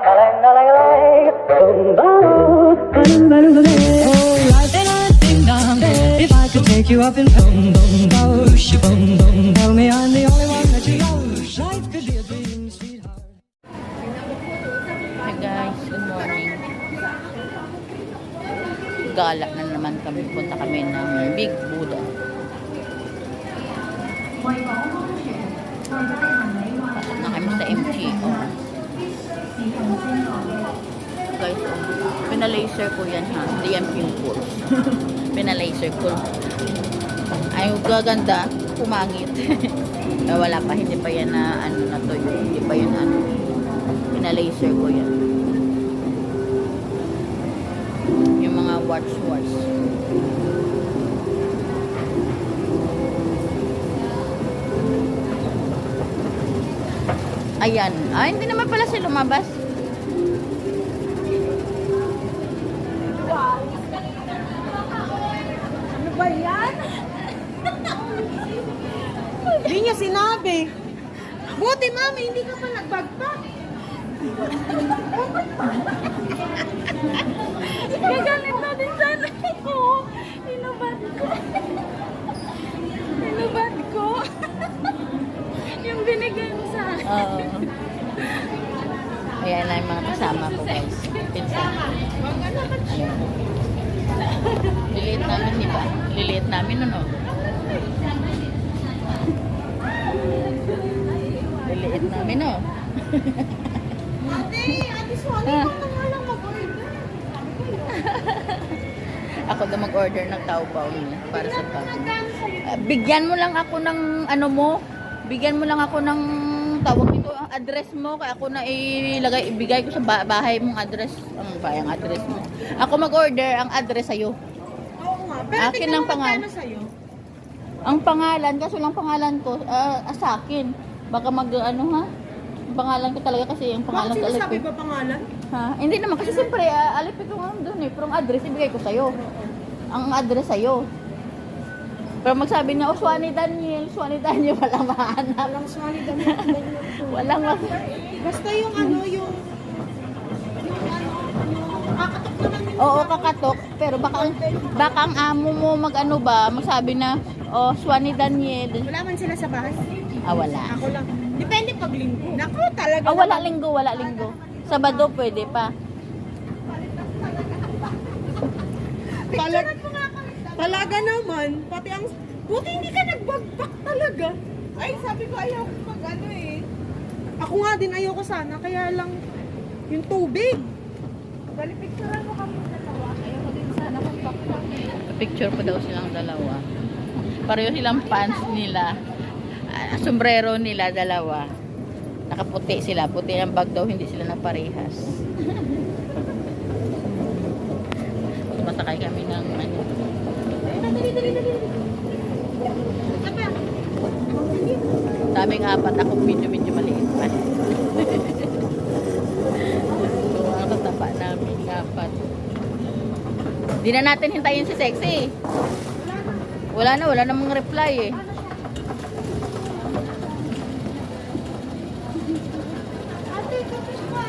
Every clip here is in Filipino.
If I could take you up in boom boom boom, boom me I'm the only one that you know. Life could be a dream, sweetheart. Hi guys, good morning. Gala na naman kami. Punta kami ng Big Buddha. Na kami sa MGO. Guys, oh, pinalaser ko yan ha. Hindi yan pimple. pinalaser ko. Ay, gaganda. Pumangit. Eh, wala pa. Hindi pa yan na ano na to. Hindi pa yan ano. Pinalaser ko yan. Yung mga watch Ayan. Ah, hindi naman pala sila lumabas. Ano ba yan? Hindi niya sinabi. Buti mami, hindi ka pa nagbagpak. Gagalit na din sana ako. Inubad ko. Inubad ko. yung binigay mo. Oo. Ayan na yung mga kasama ko guys. Pinsan. Ayan. Liliit namin, di ba? Liliit namin, ano? Liliit namin, no? Ate, ate Sally, Ah. ikaw na lang mag-order. Ako daw mag-order ng Taobao niya para sa pag. Bigyan mo lang ako ng ano mo. Bigyan mo lang ako ng tawag nito, ang address mo kaya ako na ilagay ibigay ko sa ba- bahay mong address. Ang bayang address mo. Ako mag-order ang address sa'yo. Oo nga. Pero Akin lang pangalan. sa'yo. Ang pangalan, kaso lang pangalan ko ah, sa akin. Baka mag ano ha? Ang pangalan ko talaga kasi yung pangalan Bakit ko sinasabi ba pangalan? Ha? Hindi naman kasi siyempre uh, alipin ko nga doon eh. Pero ang address ibigay ko sa'yo. Ang address sa'yo. Pero magsabi niya, oh, Swani Daniel, Swani Daniel, walang mahanap. Walang Sally dami. Walang mag... Basta yung ano, yung... Yung ano, kakatok naman yung... Oo, kakatok. Pero baka, ang- baka ang amo mo mag ano ba, magsabi na, oh, Swani Daniel. Wala man sila sa bahay. Ah, wala. Ako lang. Depende pag linggo. Naku, talaga. Ah, wala linggo, wala linggo. Sabado pwede pa. Talag, talaga naman. Pati ang... Buti hindi ka nagbagbak talaga. Ay, sabi ko ayaw ko mag ano eh. Ako nga din ayaw ko sana. Kaya lang yung tubig. Bali, picturean mo kami dalawa. Ayaw ko din sana magbakbak. Picture ko daw silang dalawa. Pareho silang pants nila. Ah, sombrero nila dalawa. Nakaputi sila. Puti ang bag daw, hindi sila naparehas. Masakay kami ng ano. Daming apat ako medyo-medyo maliit pa. ang tataba namin apat. Hindi na natin hintayin si Sexy. Wala na, wala namang reply eh. ate, tapos pa.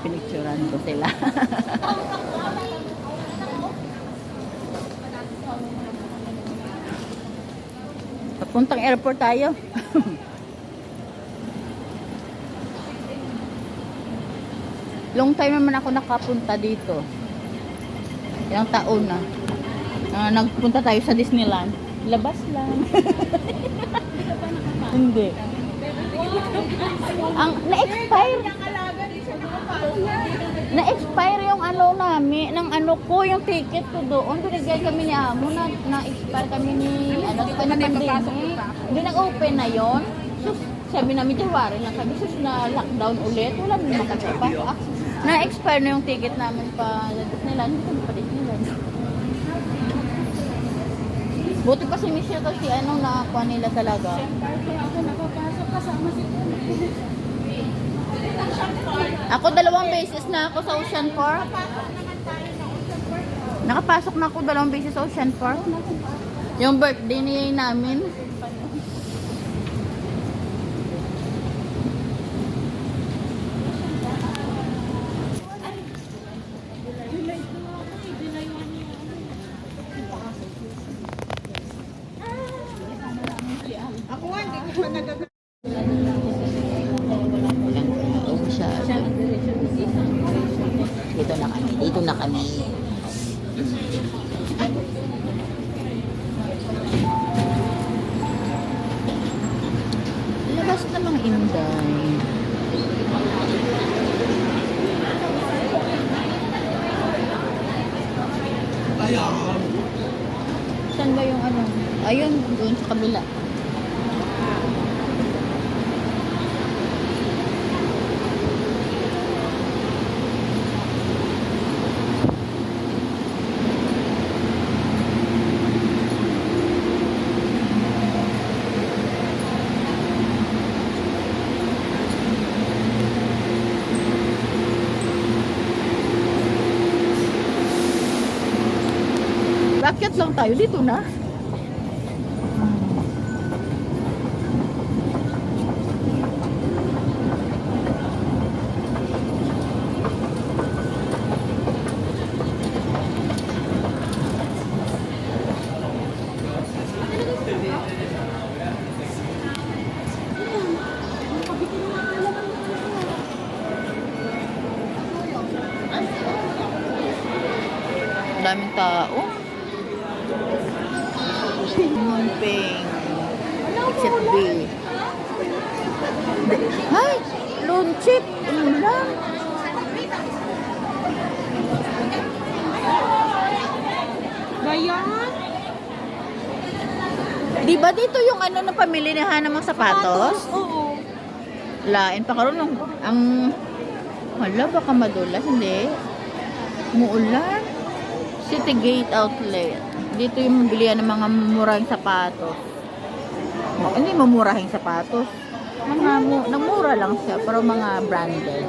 Pinicturan ko sila. Papuntang airport tayo. Long time naman ako nakapunta dito. Ilang taon na. Ah, nagpunta tayo sa Disneyland. Labas lang. Hindi. Ang na-expire. Na-expire yung ano namin, ng ano ko, yung ticket ko doon. Binigay kami ni Amo na na-expire kami ni, ano, ba na pandemic. Hindi nag-open na yon. So, sabi namin, January lang kami. Sus, na lockdown ulit. Wala na makapasok. Ah, Na-expire na yung ticket namin pa sa Disneyland. Hindi kami pa Disneyland. Buti pa si Michelle kasi ano nakakuha nila talaga. Ako dalawang beses na ako sa Ocean Park. Nakapasok na ako dalawang beses sa Ocean Park. Yung birthday niya namin. Ako hindi ko pa nagagawa. Walang tao siya. Dito na kami. Dito na kami. Labas na mga inday. Saan ba yung ano? Ayun, doon sa kabila. Bakit lang tayo dito na? Daming tao. Mumping. Exit B. Ay! Lunchip! Ulan! Bayan? Di ba dito yung ano ng pamilinihan ng mga sapatos? Oo. Lain pa karon ng ang wala baka madulas hindi. Muulan. City Gate Outlet. Dito yung bilihan ng mga murang sapatos. Oh, hindi mamurahing sapatos. Mga mu nagmura lang siya pero mga branded.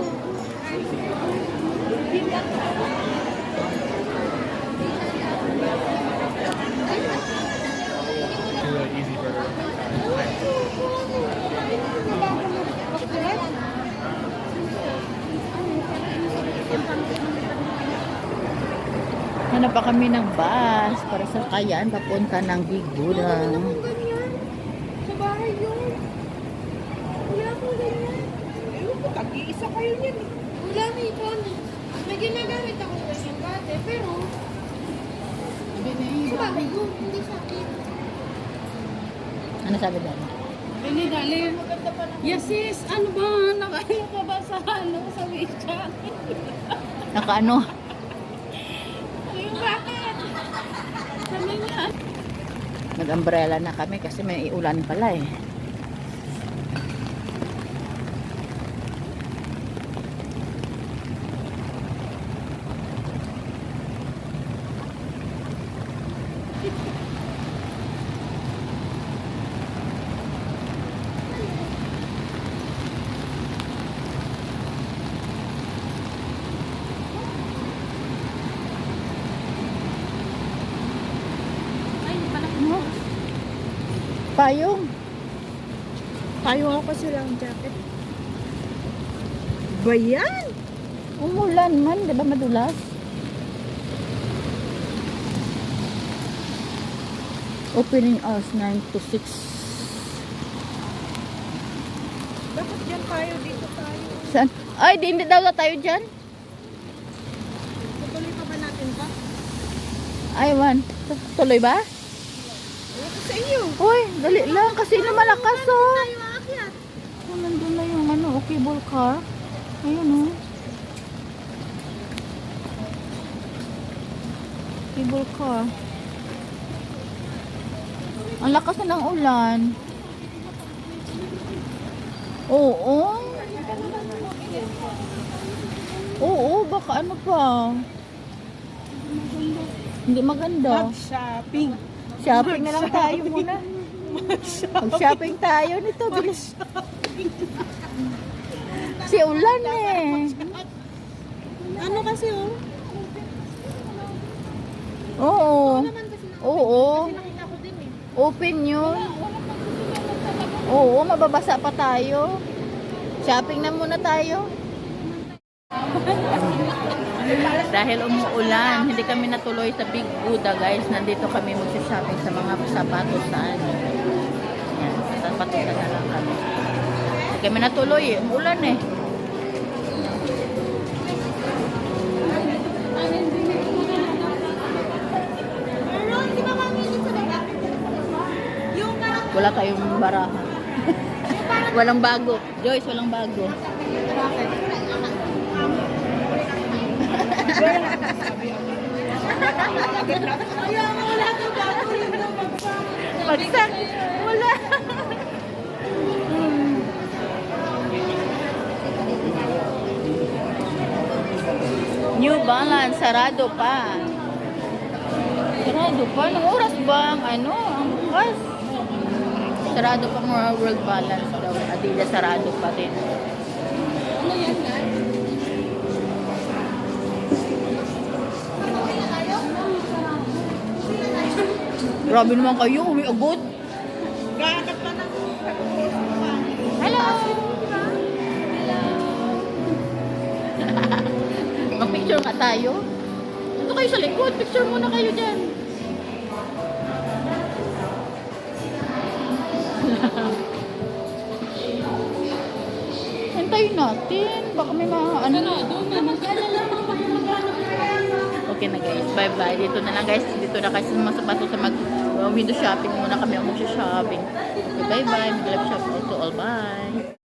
Pa kami ng bus para sa kayaan papunta ng Big Buddha. ganyan. Sa bahay yun. Wala akong ganyan. Tag-iisa kayo niyan. Wala na ipon. May ginagamit ako ganyan dati, pero sa bahay ko, hindi sa akin. Ano sabi dali? Hindi, dali. Yes, sis. Ano ba? Nakaano ka ba sa ano? Sa WeChat? Naka ano? Yung bakit? Sabi niya. Nag-umbrella na kami kasi may ulan pala eh. Ay, hindi pala. Payong. Tayo ako kasi lang jacket. Bayan? Umulan man, di ba madulas? Opening hours 9 to 6. Dapat dyan tayo, dito tayo. Saan? Ay, di, hindi daw tayo dyan. Tutuloy pa ba natin pa? Aywan. Tuloy ba? Ewan ko sa iyo. Uy, dali lang kasi na malakas oh. Oh, nandun na yung ano, oh, cable car. Ayun oh. Cable car. Ang lakas na ng ulan. Oo. Oo, baka ano pa. Hindi maganda. Mag-shopping. Shopping na lang tayo muna. Mag-shopping tayo nito. Bilis. Si Ulan eh. Ano kasi oh? Oo. Oo. Open yun. Oo, mababasa pa tayo. Shopping na muna tayo. Dahil umuulan, hindi kami natuloy sa Big Buddha guys. Nandito kami magsishopping sa mga sapatos sa ano. Yan, sapatos na lang kami. Hindi kami natuloy eh. Umulan eh. Wala kayong baraha. walang bago. Joyce, walang bago. Nga wala. New Balance, sarado pa. Sarado pa? Anong oras ba ano? Ang bukas? Sarado pa mga World Balance daw. Adidas sarado pa din. Grabe naman kayo, umi agad. Gahanap ka ng Hello! Mag-picture nga tayo. Ito kayo sa likod. Picture muna kayo dyan. Hintayin natin. Baka may mga ano. Okay na guys. Bye-bye. Dito na lang guys. Dito na kasi mga sapatos sa mag uh, window shopping muna kami ang mag-shopping. Okay, bye-bye. Mag-love shop to all. Bye.